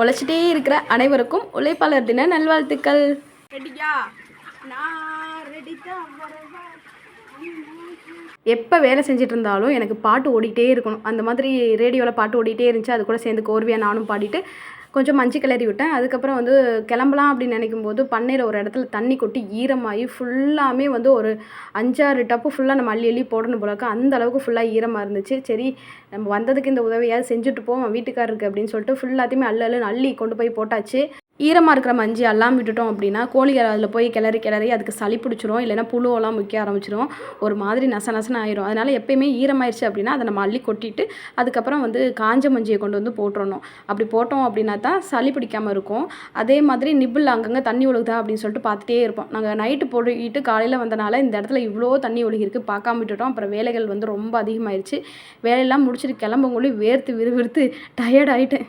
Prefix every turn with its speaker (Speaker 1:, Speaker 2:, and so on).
Speaker 1: உழைச்சிட்டே இருக்கிற அனைவருக்கும் உழைப்பாளர் தின நல்வாழ்த்துக்கள். ரெடியா? நான் ரெடி எப்போ வேலை செஞ்சுட்டு இருந்தாலும் எனக்கு பாட்டு ஓடிட்டே இருக்கணும். அந்த மாதிரி ரேடியோவில் பாட்டு ஓடிட்டே இருந்துச்சு. அது கூட சேர்ந்து கோர்வையாக நானும் பாடிட்டு கொஞ்சம் மஞ்சள் கிளறி விட்டேன். அதுக்கப்புறம் வந்து கிளம்பலாம் அப்படின்னு நினைக்கும் போது பண்ணையில் ஒரு இடத்துல தண்ணி கொட்டி ஈரமாகி ஃபுல்லாமே வந்து ஒரு அஞ்சாறு டப்பு ஃபுல்லாக நம்ம அள்ளி அள்ளி போடணும் போலக்கு அந்த அளவுக்கு ஃபுல்லாக ஈரமாக இருந்துச்சு. சரி நம்ம வந்ததுக்கு இந்த உதவியாவது செஞ்சுட்டு போவோம் வீட்டுக்காரருக்கு அப்படின்னு சொல்லிட்டு ஃபுல்லாத்தையுமே அள்ளு அள்ளுன்னு அள்ளி கொண்டு போய் போட்டாச்சு. ஈரமாக இருக்கிற மஞ்சி எல்லாம் விட்டுட்டோம் அப்படின்னா கோழிகள் அதில் போய் கிளறி கிளறி அதுக்கு சளி பிடிச்சிரும் இல்லைன்னா புழுவெல்லாம் முக்கிய ஆரம்பிச்சிரும். ஒரு மாதிரி நச நசன்னு ஆயிரும். அதனால் எப்பயுமே ஈரமாயிருச்சு அப்படின்னா அதை நம்ம அள்ளி கொட்டிட்டு அதுக்கப்புறம் வந்து காஞ்ச மஞ்சியை கொண்டு வந்து போட்டுறணும். அப்படி போட்டோம் அப்படின்னா தான் சளி பிடிக்காமல் இருக்கும். அதே மாதிரி நிப்பிள் அங்கங்கே தண்ணி ஒழுகுதா அப்படின்னு சொல்லிட்டு பார்த்துட்டே இருப்போம். நாங்கள் நைட்டு போட்டுக்கிட்டு காலையில் வந்தனால இந்த இடத்துல இவ்வளோ தண்ணி ஒழுகிருக்கு பார்க்காம விட்டுட்டோம். அப்புறம் வேலைகள் வந்து ரொம்ப அதிகமாயிருச்சு. வேலையெல்லாம் முடிச்சுட்டு கிளம்புங்கொள்ளி வேர்த்து விறுவிறுத்து டயர்ட் ஆகிட்டேன்